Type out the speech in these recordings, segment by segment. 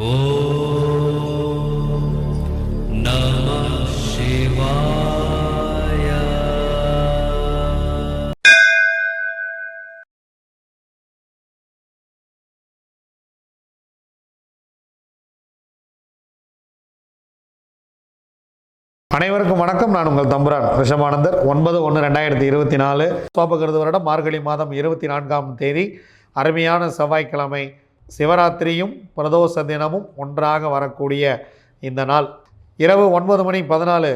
அனைவருக்கும் வணக்கம். நான் உங்கள் தம்புரான் ரிஷமானந்தர். ஒன்பது ஒன்று ரெண்டாயிரத்தி இருபத்தி நாலு. சோபகிருது வருடம் மார்கழி மாதம் இருபத்தி நான்காம் தேதி. அருமையான செவ்வாய்க்கிழமை சிவராத்திரியும் பிரதோஷ தினமும் ஒன்றாக வரக்கூடிய இந்த நாள். இரவு ஒன்பது மணி பதினாலு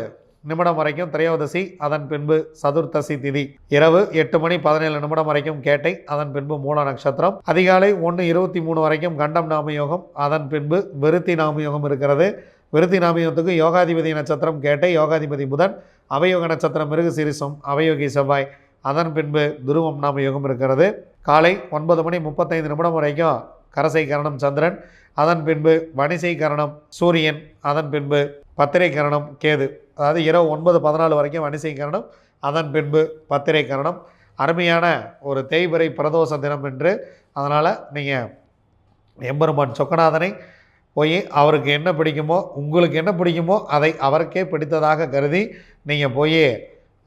நிமிடம் வரைக்கும் திரையோதசி அதன் பின்பு சதுர்த்தசி திதி. இரவு எட்டு மணி பதினேழு நிமிடம் வரைக்கும் கேட்டை அதன் பின்பு மூல நட்சத்திரம். அதிகாலை ஒன்று இருபத்தி மூணு வரைக்கும் கண்டம் நாமயோகம் அதன் பின்பு விருத்தி நாமயோகம் இருக்கிறது. விருத்தி நாமயோகத்துக்கு யோகாதிபதி நட்சத்திரம் கேட்டை யோகாதிபதி புதன் அவயோக நட்சத்திரம் மிருகு சிரிசம் அவயோகி செவ்வாய் அதன் பின்பு துருவம் நாமயோகம் இருக்கிறது. காலை ஒன்பது மணி முப்பத்தைந்து நிமிடம் வரைக்கும் கரசை கரணம் சந்திரன் அதன் பின்பு வணிசை கரணம் சூரியன் அதன் பின்பு பத்திரை கரணம் கேது. அதாவது இரவு ஒன்பது பதினாலு வரைக்கும் வணிசை கரணம் அதன் பின்பு பத்திரை கரணம் அருமையான ஒரு தேய்பிறை பிரதோஷ தினம் என்று அதனால் நீங்கள் எம்பெருமான் சொக்கநாதனை போய் அவருக்கு என்ன பிடிக்குமோ உங்களுக்கு என்ன பிடிக்குமோ அதை அவருக்கே பிடித்ததாக கருதி நீங்கள் போய்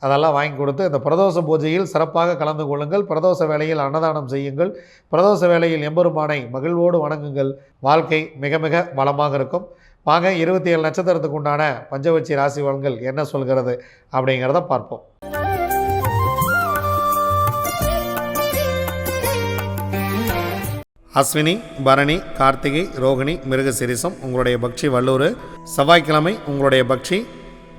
அதெல்லாம் வாங்கி கொடுத்து இந்த பிரதோஷ பூஜையில் சிறப்பாக கலந்து கொள்ளுங்கள். பிரதோஷ வேளையில் அன்னதானம் செய்யுங்கள். பிரதோஷ வேளையில் எம்பெருமானை மகிழ்வோடு வணங்குங்கள். வாழ்க்கை மிக மிக வளமாக இருக்கும். வாங்க இருபத்தி ஏழு நட்சத்திரத்துக்கு உண்டான பஞ்சவட்சி ராசி பலன்கள் என்ன சொல்கிறது அப்படிங்கிறத பார்ப்போம். அஸ்வினி பரணி கார்த்திகை ரோகிணி மிருகசிரிசம் உங்களுடைய பக்ஷி வல்லூர் செவ்வாய்க்கிழமை உங்களுடைய பக்ஷி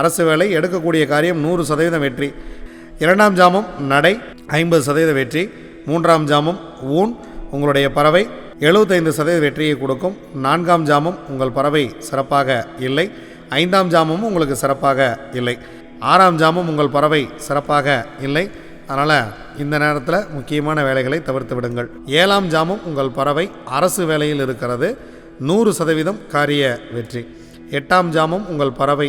அரசு வேலை எடுக்கக்கூடிய காரியம் நூறு சதவீதம் வெற்றி. இரண்டாம் ஜாமம் நடை ஐம்பது சதவீத வெற்றி. மூன்றாம் ஜாமம் ஊன் உங்களுடைய பறவை எழுபத்தைந்து சதவீத வெற்றியை கொடுக்கும். நான்காம் ஜாமம் உங்கள் பறவை சிறப்பாக இல்லை. ஐந்தாம் ஜாமமும் உங்களுக்கு சிறப்பாக இல்லை. ஆறாம் ஜாமம் உங்கள் பறவை சிறப்பாக இல்லை. அதனால் இந்த நேரத்தில் முக்கியமான வேலைகளை தவிர்த்து விடுங்கள். ஏழாம் ஜாமம் உங்கள் பறவை அரசு வேலையில் இருக்கிறது. நூறு சதவீதம் காரிய வெற்றி. எட்டாம் ஜாமம் உங்கள் பறவை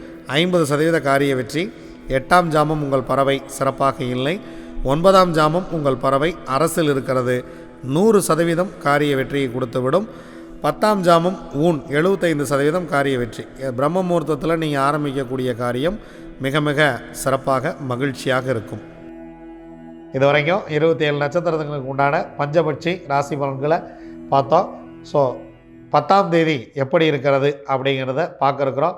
ஐம்பது சதவீத காரிய வெற்றி. எட்டாம் ஜாமம் உங்கள் பறவை சிறப்பாக இல்லை. ஒன்பதாம் ஜாமம் உங்கள் பறவை அரசில் இருக்கிறது. நூறு சதவீதம் காரிய வெற்றியை கொடுத்துவிடும். பத்தாம் ஜாமம் ஊன் எழுபத்தைந்து சதவீதம் காரிய வெற்றி. பிரம்ம முகூர்த்தத்தில் நீங்கள் ஆரம்பிக்கக்கூடிய காரியம் மிக மிக சிறப்பாக மகிழ்ச்சியாக இருக்கும். இது வரைக்கும் இருபத்தி ஏழு நட்சத்திரங்களுக்கு உண்டான பஞ்சபட்சி ராசி பலன்களை பார்த்தோம். ஸோ பத்தாம் தேதி எப்படி இருக்கிறது அப்படிங்கிறத பார்க்குறக்குறோம்